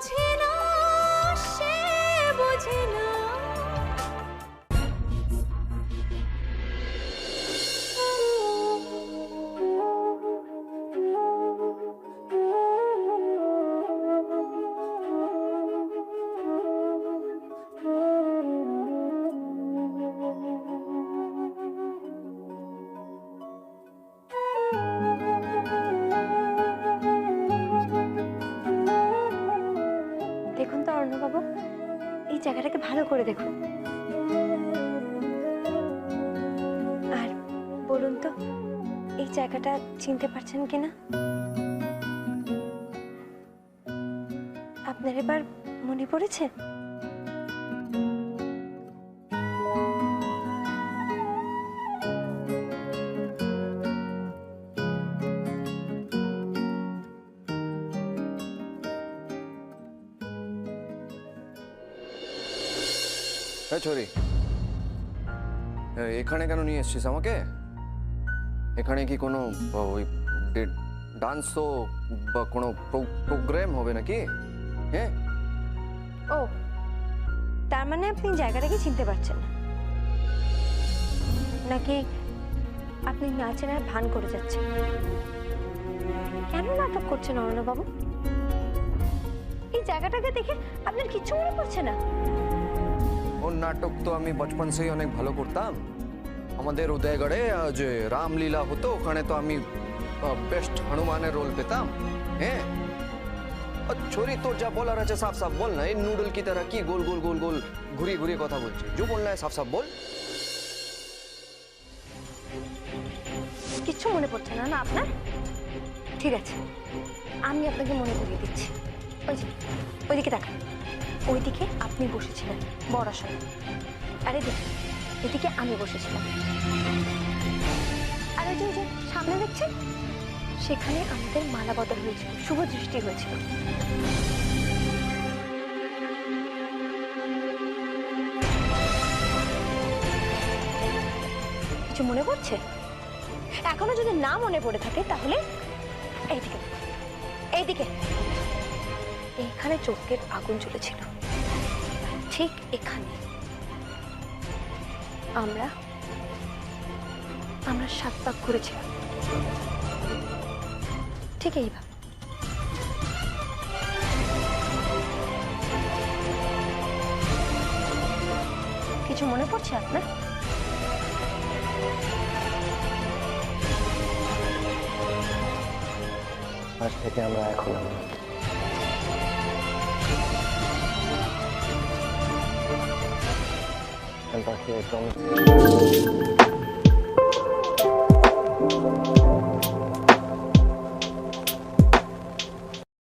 বোঝে অর্ণবাবু এই জায়গাটাকে ভালো করে দেখুন আর বলুন তো, এই জায়গাটা চিনতে পারছেন কিনা? আপনার এবার মনে পড়েছে? হ্যাঁ ছড়ি। এখানে কেন নিয়ে এসছিস আমাকে? এখানে কি কোনো ওই ডান্স শো বা কোনো প্রোগ্রাম হবে নাকি? হ্যাঁ? ও, তার মানে আপনি জায়গাটাকে চিনতে পারছেন না। নাকি আপনি নাচেন আর ভান করে যাচ্ছেন? কেন নাটক করছেন অরণ্যবাবু? এই জায়গাটাকে দেখে আপনার কিচ্ছু মনে পড়ছে না। ওর নাটক তো আমি বচপন সেই অনেক ভালো করতাম। আমাদের উদয়গড়ে যে রামলীলা হতো, ওখানে তো আমি বেস্ট হনুমানের রোল পেতাম। হ্যাঁ? ছড়ি তোর যা বলার আছে, সাফ সাফ বল না। এই নুডল কি তারা কি গোল গোল গোল গোল ঘুরিয়ে ঘুরিয়ে কথা বলছে? যে বল না, সাফ সাফ বল। কিচ্ছু মনে পড়ছে না না আপনার? ঠিক আছে। আমি আপনাকে মনে করিয়ে দিচ্ছি। ওই যে, ওইদিকে দেখা ওইদিকে আপনি বসেছিলেন, বড় আসনে আর এদিকে এদিকে আমি বসেছিলাম। আর ওই যে ওই যে, সামনে দেখছেন? সেখানে আমাদের মালা বদল হয়েছিল, শুভ দৃষ্টি হয়েছিল। কিছু মনে পড়ছে? এখনও যদি না মনে পড়ে থাকে, তাহলে এইদিকে এইদিকে। এইখানে চোখের আগুন জ্বলেছিল। ঠিক এখানে। আমরা আমরা সাত পাক ঘুরেছিলাম ঠিক এইভাবে কিছু মনে পড়ছে আপনার? আজ থেকে আমরা এক হলাম 成功，谢。